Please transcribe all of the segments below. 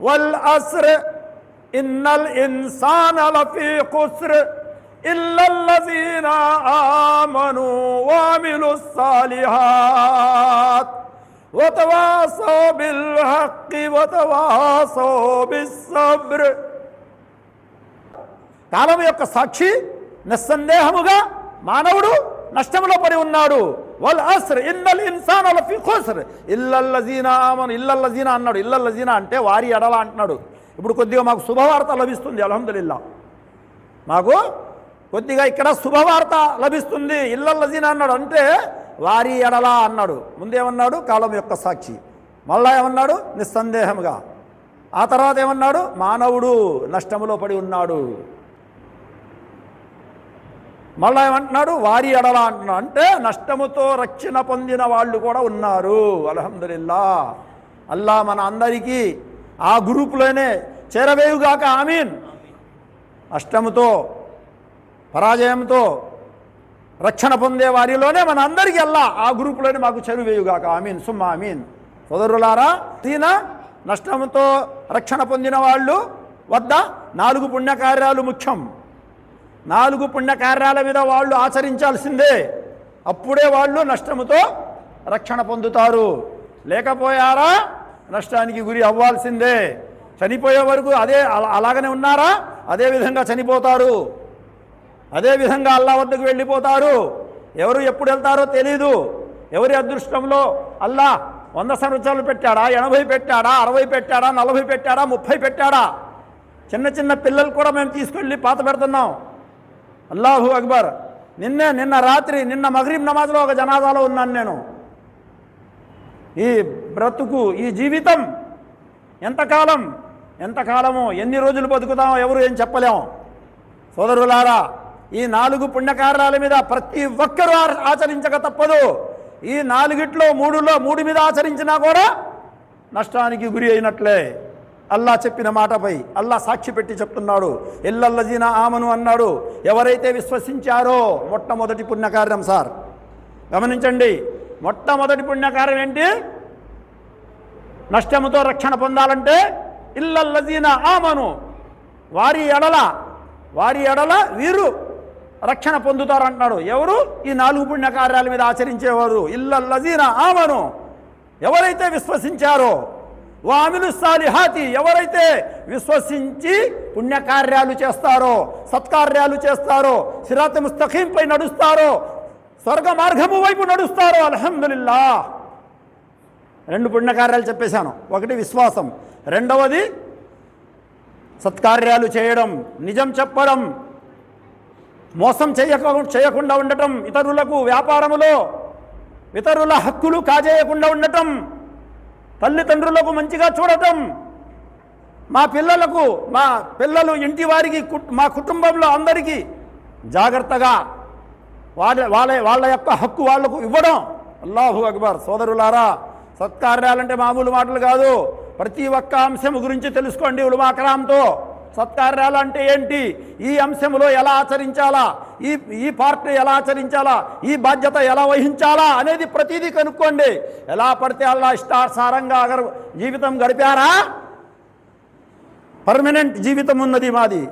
والعصر إن الإنسان لفي خسر إلا الذين آمنوا وعملوا الصالحات وتواصوا بالحق وتواصوا بالصبر కాలం యొక్క సాక్షి నిస్సందేహముగా మానవుడు నష్టంలో పడి ఉన్నాడు వల్ అస్ర్ ఇన్నల్ ఇన్సాన్ ఫీ ఖుస్ర్. ఇల్లల్లజీనా ఇల్లల్ల ఇల్లల్లజీనా అన్నాడు. ఇల్లల్లజీనా అంటే వారి ఎడల అంటున్నాడు. ఇప్పుడు కొద్దిగా మాకు శుభవార్త లభిస్తుంది అల్హమ్దులిల్లా మాకు కొద్దిగా ఇక్కడ శుభవార్త లభిస్తుంది ఇల్లల్లజీనా అన్నాడు. అంటే వారి ఎడలా అన్నాడు. ముందేమన్నాడు? కాలం యొక్క సాక్షి. మళ్ళా ఏమన్నాడు? నిస్సందేహముగా. ఆ తర్వాత ఏమన్నాడు? మానవుడు నష్టములో పడి ఉన్నాడు. మళ్ళా ఏమంటున్నాడు? వారి ఎడల అంటున్నాడు. అంటే నష్టముతో రక్షణ పొందిన వాళ్ళు కూడా ఉన్నారు. అల్హమ్దులిల్లా. అల్లా మన అందరికీ ఆ గ్రూపులోనే చేరవేయుగాక. ఆమీన్. నష్టముతో పరాజయంతో రక్షణ పొందే వారిలోనే మన అందరికీ అల్లా ఆ గ్రూపులోనే మాకు చెరువేయుగాక. ఆమీన్. సుమ్మా ఆమీన్. సోదరులారా తీన నష్టముతో రక్షణ పొందిన వాళ్ళు వద్ద నాలుగు పుణ్యకార్యాలు ముఖ్యం. నాలుగు పుణ్యకార్యాల మీద వాళ్ళు ఆచరించాల్సిందే. అప్పుడే వాళ్ళు నష్టముతో రక్షణ పొందుతారు. లేకపోయారా? నష్టానికి గురి అవ్వాల్సిందే. చనిపోయే వరకు అదే అలా- అలాగనే ఉన్నారా? అదే విధంగా చనిపోతారు. అదే విధంగా అల్లా వద్దకు వెళ్ళిపోతారు. ఎవరు ఎప్పుడు వెళ్తారో తెలీదు. ఎవరి అదృష్టంలో అల్లా వంద సంవత్సరాలు పెట్టాడా? ఎనభై పెట్టాడా? అరవై పెట్టాడా? నలభై పెట్టాడా? ముప్పై పెట్టాడా? చిన్న చిన్న పిల్లలు కూడా మేము తీసుకెళ్ళి పాత పెడుతున్నాం. అల్లాహు అక్బర్ నిన్నే నిన్న రాత్రి నిన్న మగరీబ్ నమాజ్లో ఒక జనాదాలో ఉన్నాను నేను. ఈ బ్రతుకు ఈ జీవితం ఎంతకాలం ఎంతకాలము ఎన్ని రోజులు బతుకుతామో ఎవరు ఏం చెప్పలేము. సోదరులారా ఈ నాలుగు పుణ్యకార్యాల మీద ప్రతి ఒక్కరూ ఆచరించక తప్పదు. ఈ నాలుగిట్లో మూడులో మూడు మీద ఆచరించినా కూడా నష్టానికి గురి అయినట్లే. అల్లా చెప్పిన మాటపై అల్లా సాక్షి పెట్టి చెప్తున్నాడు. ఎల్లల్లజీన ఆమను అన్నాడు. ఎవరైతే విశ్వసించారో మొట్టమొదటి పుణ్యకార్యం సార్. గమనించండి మొట్టమొదటి పుణ్యకార్యం ఏంటి? నష్టముతో రక్షణ పొందాలంటే ఇల్లల్లజీన ఆమను. వారి ఎడల వారి ఎడల వీరు రక్షణ పొందుతారు అంటున్నాడు ఎవరు? ఈ నాలుగు పుణ్యకార్యాల మీద ఆచరించేవారు. ఇల్లల్లజీన ఆమను. ఎవరైతే విశ్వసించారో వామిలు సాలిహాతి ఎవరైతే విశ్వసించి పుణ్యకార్యాలు చేస్తారో సత్కార్యాలు చేస్తారో సిరాత ముస్తఖీంపై నడుస్తారో స్వర్గ మార్గము వైపు నడుస్తారో అల్హమ్దులిల్లా రెండు పుణ్యకార్యాలు చెప్పేశాను. ఒకటి విశ్వాసం రెండవది సత్కార్యాలు చేయడం నిజం చెప్పడం మోసం చేయక చేయకుండా ఉండటం ఇతరులకు వ్యాపారములో ఇతరుల హక్కులు కాజేయకుండా ఉండటం తల్లిదండ్రులకు మంచిగా చూడటం. మా పిల్లలకు మా పిల్లలు ఇంటి వారికి కుట్- మా కుటుంబంలో అందరికీ జాగ్రత్తగా వాళ్ళ వాళ్ళ వాళ్ళ యొక్క హక్కు వాళ్ళకు ఇవ్వడం. అల్లాహు అక్బర్. సోదరులారా సత్కార్యాలంటే మామూలు మాటలు కాదు. ప్రతి ఒక్క అంశం గురించి తెలుసుకోండి ఉలుమాకరాంతో. సత్కార్యాలు అంటే ఏంటి? ఈ అంశంలో ఎలా ఆచరించాలా? ఈ ఈ పార్టీ ఎలా ఆచరించాలా? ఈ బాధ్యత ఎలా వహించాలా? అనేది ప్రతిదీ కనుక్కోండి. ఎలా పడితే అలా ఇష్టాసారంగా అగర్ జీవితం గడిపారా? పర్మనెంట్ జీవితం ఉన్నది మాది.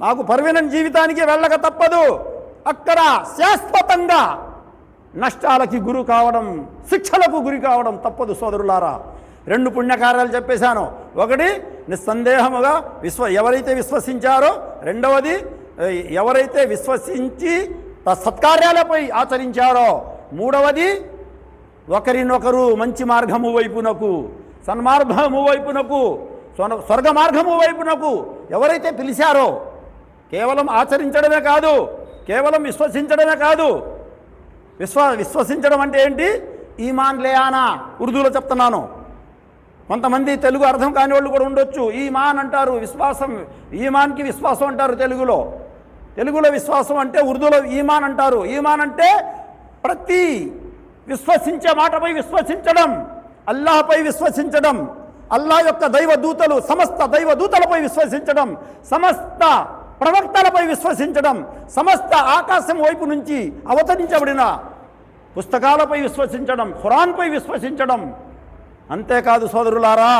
మాకు పర్మనెంట్ జీవితానికి వెళ్ళక తప్పదు. అక్కడ శాశ్వతంగా నష్టాలకి గురి కావడం శిక్షలకు గురి కావడం తప్పదు సోదరులారా. రెండు పుణ్యకార్యాలు చెప్పేశాను. ఒకటి నిస్సందేహముగా విశ్వ ఎవరైతే విశ్వసించారో రెండవది ఎవరైతే విశ్వసించి సత్కార్యాలపై ఆచరించారో మూడవది ఒకరినొకరు మంచి మార్గము వైపునకు సన్మార్గము వైపునకు స్వర్గ మార్గము వైపునకు ఎవరైతే పిలిచారో కేవలం ఆచరించడమే కాదు కేవలం విశ్వసించడమే కాదు విశ్వ విశ్వసించడం అంటే ఏంటి? ఈమాన్ లేయానా? ఉర్దూలో చెప్తున్నాను. కొంతమంది తెలుగు అర్థం కాని వాళ్ళు కూడా ఉండొచ్చు. ఈమాన్ అంటారు విశ్వాసం ఈమాన్కి విశ్వాసం అంటారు తెలుగులో. తెలుగులో విశ్వాసం అంటే ఉర్దూలో ఈమాన్ అంటారు. ఈమాన్ అంటే ప్రతి విశ్వసించే మాటపై విశ్వసించడం అల్లాహపై విశ్వసించడం అల్లా యొక్క దైవ దూతలు సమస్త దైవ దూతలపై విశ్వసించడం సమస్త ప్రవక్తలపై విశ్వసించడం సమస్త ఆకాశం వైపు నుంచి అవతరించబడిన పుస్తకాలపై విశ్వసించడం ఖురాన్పై విశ్వసించడం. అంతేకాదు సోదరులారా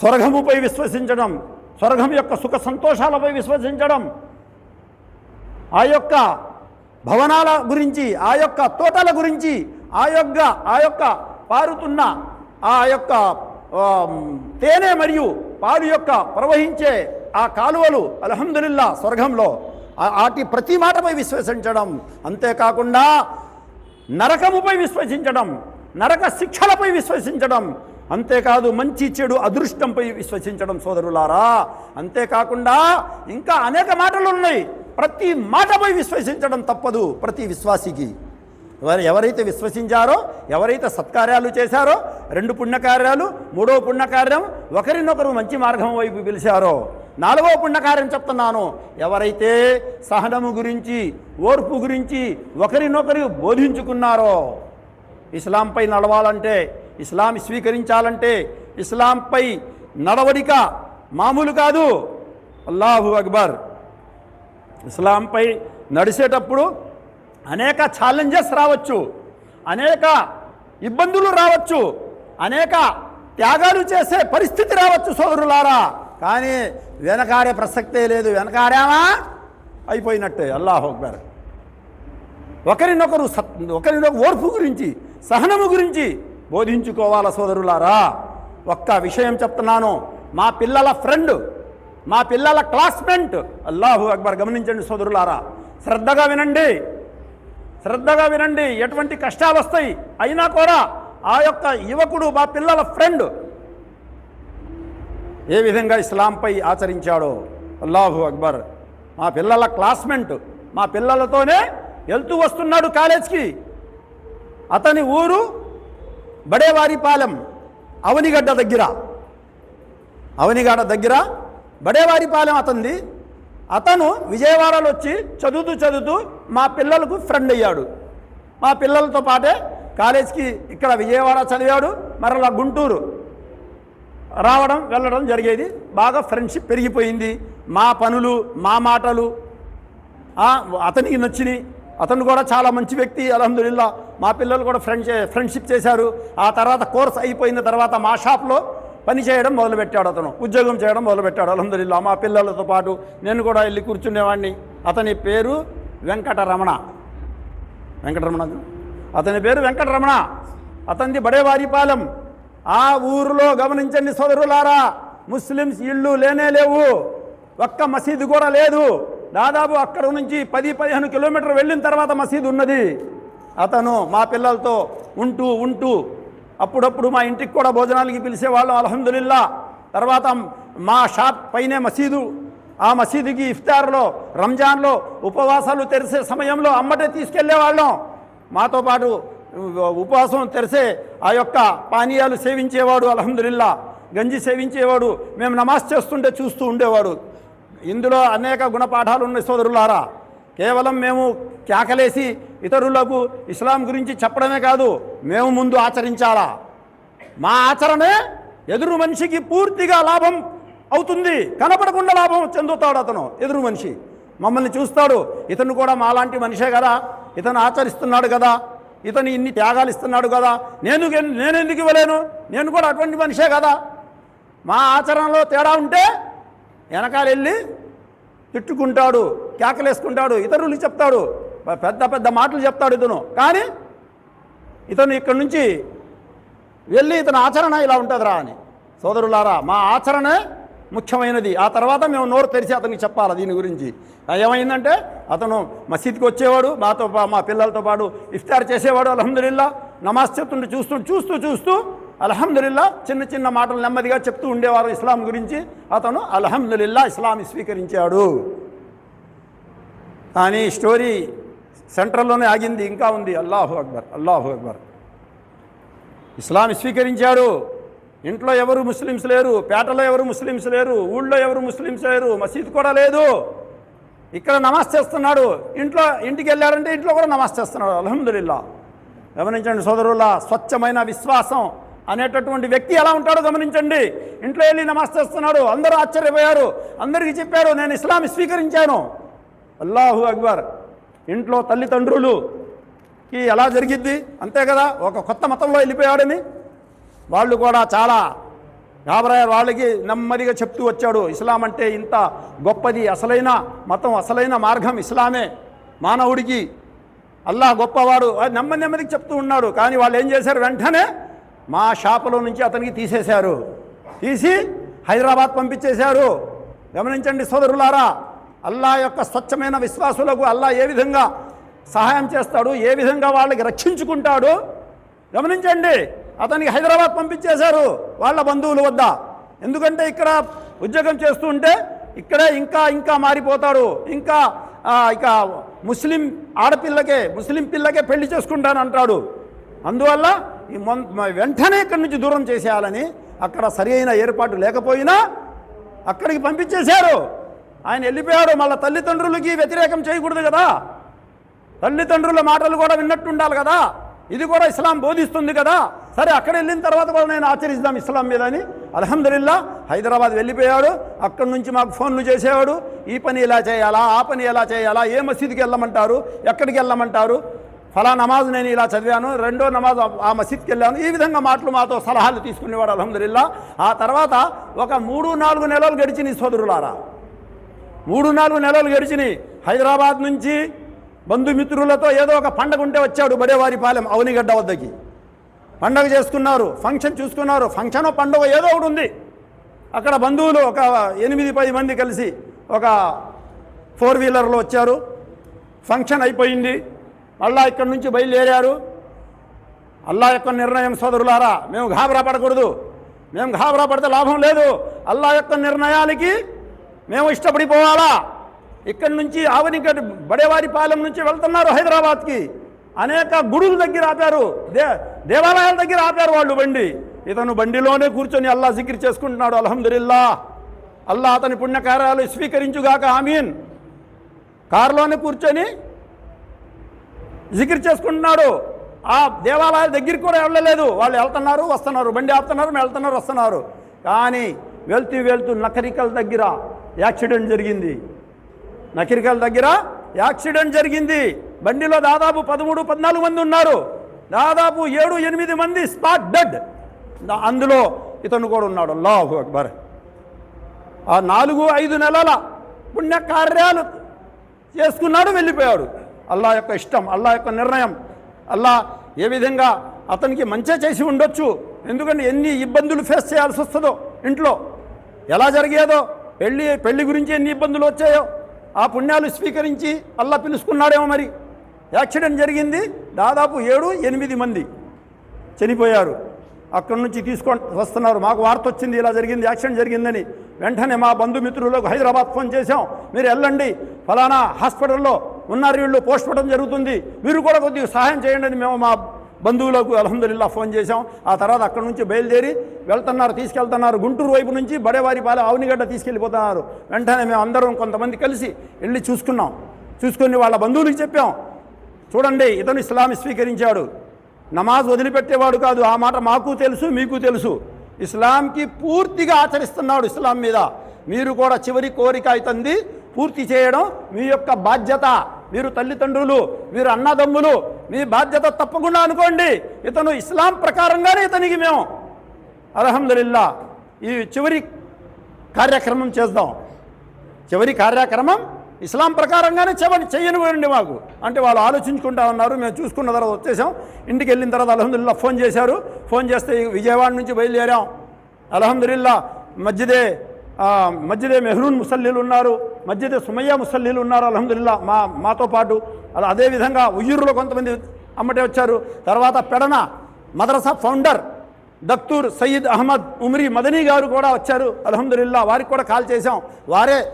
స్వర్గముపై విశ్వసించడం స్వర్గం యొక్క సుఖ సంతోషాలపై విశ్వసించడం. ఆ యొక్క భవనాల గురించి ఆ యొక్క తోటల గురించి ఆ యొక్క ఆ యొక్క పారుతున్న ఆ యొక్క తేనె మరియు పాలు యొక్క ప్రవహించే ఆ కాలువలు అలహందుల్లా స్వర్గంలో ఆటి వాటి ప్రతి మాటపై విశ్వసించడం. అంతేకాకుండా నరకముపై విశ్వసించడం నరక శిక్షలపై విశ్వసించడం అంతేకాదు మంచి చెడు అదృష్టంపై విశ్వసించడం సోదరులారా. అంతేకాకుండా ఇంకా అనేక మాటలు ఉన్నాయి. ప్రతి మాటపై విశ్వసించడం తప్పదు ప్రతి విశ్వాసికి. ఎవరు ఎవరైతే విశ్వసించారో ఎవరైతే సత్కార్యాలు చేశారో రెండు పుణ్యకార్యాలు మూడో పుణ్యకార్యం ఒకరినొకరు మంచి మార్గం వైపు పిలిచారో. నాలుగో పుణ్యకార్యం చెప్తున్నాను. ఎవరైతే సహనము గురించి ఓర్పు గురించి ఒకరినొకరు బోధించుకున్నారో ఇస్లాంపై నడవాలంటే ఇస్లాం స్వీకరించాలంటే ఇస్లాంపై నడవడిక మామూలు కాదు. అల్లాహు అక్బర్. ఇస్లాంపై నడిచేటప్పుడు అనేక ఛాలెంజెస్ రావచ్చు. అనేక ఇబ్బందులు రావచ్చు. అనేక త్యాగాలు చేసే పరిస్థితి రావచ్చు సోదరులారా. కానీ వెనకాడే ప్రసక్తే లేదు. వెనకాడామా? అయిపోయినట్టే. అల్లాహు అక్బర్. ఒకరినొకరు సత్ ఒకరినొక ఓర్పు గురించి సహనము గురించి బోధించుకోవాల సోదరులారా? ఒక్క విషయం చెప్తున్నాను. మా పిల్లల ఫ్రెండ్ మా పిల్లల క్లాస్మేట్ అల్లాహు అక్బర్ గమనించండి సోదరులారా. శ్రద్ధగా వినండి. శ్రద్ధగా వినండి. ఎటువంటి కష్టాలు వస్తాయి? అయినా కూడా ఆ యొక్క యువకుడు మా పిల్లల ఫ్రెండ్ ఏ విధంగా ఇస్లాంపై ఆచరించాడో? అల్లాహు అక్బర్. మా పిల్లల క్లాస్మేట్ మా పిల్లలతోనే వెళ్తూ వస్తున్నాడు కాలేజ్కి. అతని ఊరు బడేవారిపాలెం అవనిగడ్డ దగ్గర. అవనిగడ్డ దగ్గర బడేవారిపాలెం అతనిది అతను విజయవాడలో వచ్చి చదువుతూ చదువుతూ మా పిల్లలకు ఫ్రెండ్ అయ్యాడు. మా పిల్లలతో పాటే కాలేజ్కి ఇక్కడ విజయవాడ చదివాడు మరలా గుంటూరు రావడం వెళ్ళడం జరిగేది. బాగా ఫ్రెండ్షిప్ పెరిగిపోయింది. మా పనులు మా మాటలు అతనికి నచ్చినాయి అతను కూడా చాలా మంచి వ్యక్తి అలహదుల్లా మా పిల్లలు కూడా ఫ్రెండ్ ఫ్రెండ్షిప్ చేశారు. ఆ తర్వాత కోర్స్ అయిపోయిన తర్వాత మా షాప్లో పని చేయడం మొదలుపెట్టాడు అతను. ఉద్యోగం చేయడం మొదలుపెట్టాడు. అలహదుల్లా మా పిల్లలతో పాటు నేను కూడా వెళ్ళి కూర్చునేవాడిని అతని పేరు వెంకటరమణ. వెంకటరమణ అతని పేరు వెంకటరమణ. అతనిది బడేవారిపాలెం. ఆ ఊరిలో గమనించండి సోదరులారా ముస్లిమ్స్ ఇళ్ళు లేనే లేవు. ఒక్క మసీదు కూడా లేదు. దాదాపు అక్కడ నుంచి పది పదిహేను కిలోమీటర్ వెళ్ళిన తర్వాత మసీదు ఉన్నది. అతను మా పిల్లలతో ఉంటూ ఉంటూ అప్పుడప్పుడు మా ఇంటికి కూడా భోజనాలకి పిలిచేవాళ్ళం అలహందుల్లా తర్వాత మా షాప్ పైనే మసీదు. ఆ మసీదుకి ఇఫ్తార్లో రంజాన్లో ఉపవాసాలు తెరిసే సమయంలో అమ్మటే తీసుకెళ్ళేవాళ్ళం. మాతో పాటు ఉపవాసం తెరిసే ఆ యొక్క పానీయాలు సేవించేవాడు అలహందుల్లా గంజి సేవించేవాడు మేము నమాజ్ చేస్తుంటే చూస్తూ ఉండేవాడు. ఇందులో అనేక గుణపాఠాలు ఉన్నాయి సోదరులారా. కేవలం మేము కేకలేసి ఇతరులకు ఇస్లాం గురించి చెప్పడమే కాదు మేము ముందు ఆచరించాలా? మా ఆచరణే ఎదురు మనిషికి పూర్తిగా లాభం అవుతుంది కనపడకుండా లాభం చెందుతాడు అతను ఎదురు మనిషి. మమ్మల్ని చూస్తాడు ఇతను కూడా మాలాంటి మనిషే కదా ఇతను ఆచరిస్తున్నాడు కదా ఇతను ఇన్ని త్యాగాలు ఇస్తున్నాడు కదా నేను నేను ఎందుకు ఇవ్వలేను? నేను కూడా అటువంటి మనిషే కదా. మా ఆచరణలో తేడా ఉంటే వెనకాల వెళ్ళి తిట్టుకుంటాడు కేకలేసుకుంటాడు ఇతరులు చెప్తాడు పెద్ద పెద్ద మాటలు చెప్తాడు ఇతను. కానీ ఇతను ఇక్కడి నుంచి వెళ్ళి ఇతని ఆచరణ ఇలా ఉంటుందిరా అని. సోదరులారా మా ఆచరణే ముఖ్యమైనది. ఆ తర్వాత మేము నోరు తెరిచి అతనికి చెప్పాలి దీని గురించి? ఏమైందంటే అతను మసీద్కి వచ్చేవాడు మాతో పా- మా పిల్లలతో పాటు ఇఫ్తార్ చేసేవాడు అల్హమ్దులిల్లా. నమాజ్ చెప్తుంటే చూస్తూ చూస్తూ చూస్తూ అల్హమ్దులిల్లా చిన్న చిన్న మాటలు నెమ్మదిగా చెప్తూ ఉండేవారు ఇస్లాం గురించి. అతను అల్హమ్దులిల్లా ఇస్లాం స్వీకరించాడు. కానీ స్టోరీ సెంట్రల్లోనే ఆగింది ఇంకా ఉంది. అల్లాహు అక్బర్ అల్లాహు అక్బర్. ఇస్లాం స్వీకరించాడు. ఇంట్లో ఎవరు ముస్లిమ్స్ లేరు పేటలో ఎవరు ముస్లిమ్స్ లేరు ఊళ్ళో ఎవరు ముస్లిమ్స్ లేరు మసీద్ కూడా లేదు. ఇక్కడ నమాజ్ చేస్తున్నాడు. ఇంట్లో ఇంటికి వెళ్ళారంటే ఇంట్లో కూడా నమాజ్ చేస్తున్నాడు. అల్హమ్దులిల్లా. గమనించండి సోదరుల్లా స్వచ్ఛమైన విశ్వాసం అనేటటువంటి వ్యక్తి ఎలా ఉంటాడో గమనించండి. ఇంట్లో వెళ్ళి నమాజ్ చేస్తున్నాడు. అందరూ ఆశ్చర్యపోయారు. అందరికీ చెప్పారు నేను ఇస్లాం స్వీకరించాను. అల్లాహు అక్బర్. ఇంట్లో తల్లిదండ్రులుకి ఎలా జరిగిద్ది? అంతే కదా ఒక కొత్త మతంలో వెళ్ళిపోయాడని. వాళ్ళు కూడా చాలా గాబరాయర్ వాళ్ళకి నెమ్మదిగా చెప్తూ వచ్చాడు ఇస్లాం అంటే ఇంత గొప్పది అసలైన మతం అసలైన మార్గం ఇస్లామే మానవుడికి. అల్లా గొప్పవాడు. అది నెమ్మది నెమ్మదికి చెప్తూ ఉన్నాడు. కానీ వాళ్ళు ఏం చేశారు? వెంటనే మా షాపులో నుంచి అతనికి తీసేశారు. తీసి హైదరాబాద్ పంపించేశారు. గమనించండి సోదరులారా అల్లా యొక్క స్వచ్ఛమైన విశ్వాసులకు అల్లా ఏ విధంగా సహాయం చేస్తాడు ఏ విధంగా వాళ్ళకి రక్షించుకుంటాడు గమనించండి. అతనికి హైదరాబాద్ పంపించేశారు వాళ్ళ బంధువుల వద్ద. ఎందుకంటే ఇక్కడ ఉద్యోగం చేస్తూ ఉంటే ఇక్కడే ఇంకా ఇంకా మారిపోతాడు. ఇంకా ఇక ముస్లిం ఆడపిల్లకే ముస్లిం పిల్లకే పెళ్ళి చేసుకుంటాను అంటాడు. అందువల్ల ఈ వెంటనే ఇక్కడి నుంచి దూరం చేసేయాలని అక్కడ సరి అయిన ఏర్పాటు లేకపోయినా అక్కడికి పంపించేశారు. ఆయన వెళ్ళిపోయాడు మళ్ళీ తల్లిదండ్రులకి వ్యతిరేకం చేయకూడదు కదా. తల్లిదండ్రుల మాటలు కూడా విన్నట్టు ఉండాలి కదా. ఇది కూడా ఇస్లాం బోధిస్తుంది కదా. సరే అక్కడ వెళ్ళిన తర్వాత కూడా నేను ఆచరిస్తాం ఇస్లాం మీద అని. అల్హమ్దుల్లా హైదరాబాద్ వెళ్ళిపోయాడు. అక్కడి నుంచి మాకు ఫోన్లు చేసేవాడు ఈ పని ఇలా చేయాలా ఆ పని ఎలా చేయాలా ఏ మసీదుకి వెళ్ళమంటారు ఎక్కడికి వెళ్ళమంటారు ఫలా నమాజ్ నేను ఇలా చదివాను రెండో నమాజ్ ఆ- మసీద్కి వెళ్ళాను ఈ విధంగా మాటలు మాతో సలహాలు తీసుకునేవాడు అల్హమ్దుల్లా ఆ తర్వాత ఒక మూడు నాలుగు నెలలు గడిచిన సోదరులారా. మూడు నాలుగు నెలలు గడిచినాయి. హైదరాబాద్ నుంచి బంధుమిత్రులతో ఏదో ఒక పండగ ఉంటే వచ్చాడు బడేవారిపాలెం అవనిగడ్డ వద్దకి. పండగ చేసుకున్నారు ఫంక్షన్ చూసుకున్నారు ఫంక్షన్ పండుగ ఏదో ఒకటి ఉంది. అక్కడ బంధువులు ఒక ఎనిమిది పది మంది కలిసి ఒక ఫోర్ వీలర్లో వచ్చారు. ఫంక్షన్ అయిపోయింది. మళ్ళా ఇక్కడి నుంచి బయలుదేరారు. అల్లా యొక్క నిర్ణయం సోదరులారా మేము గాబరా పడకూడదు. మేము గాబరా పడితే లాభం లేదు. అల్లా యొక్క నిర్ణయాలకి మేము ఇష్టపడిపోవాలా? ఇక్కడి నుంచి ఆవనిగడ్ బడేవారి పాలెం నుంచి వెళ్తున్నారు హైదరాబాద్కి. అనేక గుడుల దగ్గర ఆపారు. దే దేవాలయాల దగ్గర ఆపారు వాళ్ళు బండి. ఇతను బండిలోనే కూర్చొని అల్లా జిక్రి చేసుకుంటున్నాడు అల్హమ్దుల్లా అల్లా అతని పుణ్యకార్యాలు స్వీకరించుగాక ఆమీన్. కారులోనే కూర్చొని జికిర్ చేసుకుంటున్నాడు. ఆ దేవాలయాల దగ్గరికి కూడా వెళ్ళలేదు. వాళ్ళు వెళ్తున్నారు వస్తున్నారు. బండి ఆపుతున్నారు వెళ్తున్నారు వస్తున్నారు. కానీ వెళ్తూ వెళ్తూ నకరికల దగ్గర యాక్సిడెంట్ జరిగింది. నకిరికల్ దగ్గర యాక్సిడెంట్ జరిగింది. బండిలో దాదాపు పదమూడు పద్నాలుగు మంది ఉన్నారు. దాదాపు ఏడు ఎనిమిది మంది స్పాట్ డెడ్. అందులో ఇతను కూడా ఉన్నాడు. అల్లాహు అక్బర్. ఆ నాలుగు ఐదు నెలల పుణ్యకార్యాలు చేసుకున్నాడు వెళ్ళిపోయాడు. అల్లా యొక్క ఇష్టం అల్లా యొక్క నిర్ణయం. అల్లా ఏ విధంగా అతనికి మంచి చేసి ఉండొచ్చు. ఎందుకంటే ఎన్ని ఇబ్బందులు ఫేస్ చేయాల్సి వస్తుందో ఇంట్లో. ఎలా జరిగేదో పెళ్ళి పెళ్ళి గురించి ఎన్ని ఇబ్బందులు వచ్చాయో ఆ పుణ్యాలు స్వీకరించి అల్లా పిలుచుకున్నాడేమో మరి. యాక్సిడెంట్ జరిగింది దాదాపు ఏడు ఎనిమిది మంది చనిపోయారు. అక్కడి నుంచి తీసుకొని వస్తున్నారు. మాకు వార్త వచ్చింది ఇలా జరిగింది యాక్సిడెంట్ జరిగిందని. వెంటనే మా బంధుమిత్రులకు హైదరాబాద్ ఫోన్ చేశాం. మీరు వెళ్ళండి ఫలానా హాస్పిటల్లో ఉన్నారు వీళ్ళు పోస్ట్ మార్టం జరుగుతుంది. మీరు కూడా కొద్దిగా సహాయం చేయండి అని మేము మా బంధువులకు అలహందుల్లా ఫోన్ చేశాం. ఆ తర్వాత అక్కడ నుంచి బయలుదేరి వెళ్తున్నారు తీసుకెళ్తున్నారు. గుంటూరు వైపు నుంచి బడేవారి పాలెం ఆవునిగడ్డ తీసుకెళ్ళిపోతున్నారు. వెంటనే మేము అందరం కొంతమంది కలిసి వెళ్ళి చూసుకున్నాం. చూసుకుని వాళ్ళ బంధువులకు చెప్పాం చూడండి ఇతను ఇస్లాం స్వీకరించాడు. నమాజ్ వదిలిపెట్టేవాడు కాదు. ఆ మాట మాకు తెలుసు మీకు తెలుసు. ఇస్లాంకి పూర్తిగా ఆచరిస్తున్నాడు ఇస్లాం మీద. మీరు కూడా చివరి కోరిక అవుతుంది పూర్తి చేయడం మీ యొక్క బాధ్యత. మీరు తల్లిదండ్రులు మీరు అన్నదమ్ములు మీ బాధ్యత తప్పకుండా అనుకోండి. ఇతను ఇస్లాం ప్రకారంగానే ఇతనికి మేము. అల్హమ్దులిల్లా ఈ చివరి కార్యక్రమం చేద్దాం. చివరి కార్యక్రమం ఇస్లాం ప్రకారంగానే చెవని చెయ్యనివ్వండి మాకు. అంటే వాళ్ళు ఆలోచించుకుంటా ఉన్నారు. మేము చూసుకున్న తర్వాత వచ్చేసాం. ఇంటికి వెళ్ళిన తర్వాత అలహమ్దుల్లా ఫోన్ చేశారు. ఫోన్ చేస్తే విజయవాడ నుంచి బయలుదేరాం. అలహమ్దుల్లా మధ్యదే మధ్యదే మెహ్రూన్ ముసల్లీలు ఉన్నారు మధ్యదే సుమయ్య ముసల్లీలు ఉన్నారు అలహదుల్లా మా మాతో పాటు. అలా అదేవిధంగా ఉయ్యూరులో కొంతమంది అమ్మటే వచ్చారు. తర్వాత పెడన మదరసా ఫౌండర్ దక్తూర్ సయ్యద్ అహ్మద్ ఉమ్రీ మదనీ గారు కూడా వచ్చారు. అలహదుల్లా వారికి కూడా కాల్ చేశాం. వారే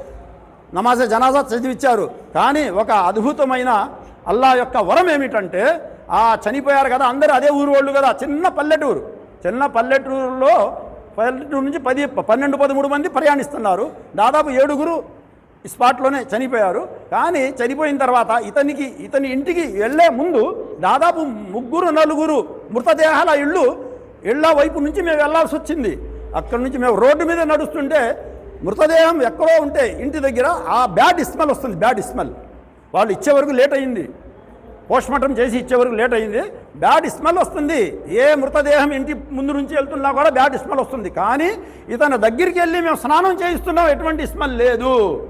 నమాజ జనాజా చదివిచ్చారు. కానీ ఒక అద్భుతమైన అల్లా యొక్క వరం ఏమిటంటే ఆ చనిపోయారు కదా అందరూ అదే ఊరు వాళ్ళు కదా చిన్న పల్లెటూరు. చిన్న పల్లెటూరులో పల్లెటూరు నుంచి పది పన్నెండు పదమూడు మంది ప్రయాణిస్తున్నారు. దాదాపు ఏడుగురు ఈ స్పాట్లోనే చనిపోయారు. కానీ చనిపోయిన తర్వాత ఇతనికి ఇతని ఇంటికి వెళ్ళే ముందు దాదాపు ముగ్గురు నలుగురు మృతదేహాల ఇళ్ళు ఇళ్ళ వైపు నుంచి మేము వెళ్ళాల్సి వచ్చింది. అక్కడి నుంచి మేము రోడ్డు మీద నడుస్తుంటే మృతదేహం ఎక్కడో ఉంటే ఇంటి దగ్గర ఆ బ్యాడ్ స్మెల్ వస్తుంది బ్యాడ్ స్మెల్. వాళ్ళు ఇచ్చే వరకు లేట్ అయింది. పోస్ట్మార్టం చేసి ఇచ్చే వరకు లేట్ అయింది. బ్యాడ్ స్మెల్ వస్తుంది. ఏ మృతదేహం ఇంటి ముందు నుంచి వెళ్తున్నా కూడా బ్యాడ్ స్మెల్ వస్తుంది. కానీ ఇతని దగ్గరికి వెళ్ళి మేము స్నానం చేయిస్తున్నాం ఎటువంటి స్మెల్ లేదు.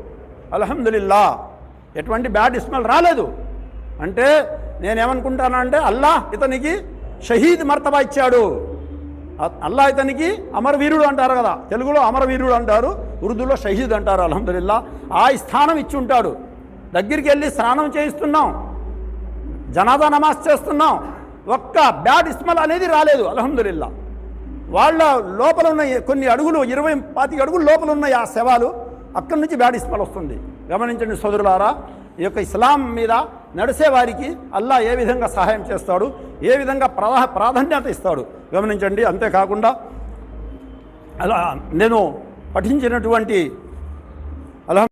అల్హమ్దులిల్లా ఎటువంటి బ్యాడ్ స్మెల్ రాలేదు. అంటే నేనేమనుకుంటానంటే అల్లా ఇతనికి షహీద్ మర్తబా ఇచ్చాడు. అల్లా ఇతనికి అమరవీరుడు అంటారు కదా. తెలుగులో అమరవీరుడు అంటారు ఉర్దూలో షహీద్ అంటారు అల్హమ్దులిల్లా ఆ స్థానం ఇచ్చి ఉంటాడు. దగ్గరికి వెళ్ళి స్నానం చేయిస్తున్నాం. జనాదా నమాజ్ చేస్తున్నాం. ఒక్క బ్యాడ్ ఇస్మల్ అనేది రాలేదు అలహందుల్లా వాళ్ళ లోపల ఉన్న కొన్ని అడుగులు ఇరవై పాతిక అడుగులు లోపల ఉన్న ఆ శవాలు అక్కడి నుంచి బ్యాడ్ ఇస్మల్ వస్తుంది. గమనించండి సోదరులారా ఈ యొక్క ఇస్లాం మీద నడిసే వారికి అల్లా ఏ విధంగా సహాయం చేస్తాడు ఏ విధంగా ప్రధా ప్రాధాన్యత ఇస్తాడు గమనించండి. అంతేకాకుండా అలా నేను పఠించినటువంటి అలా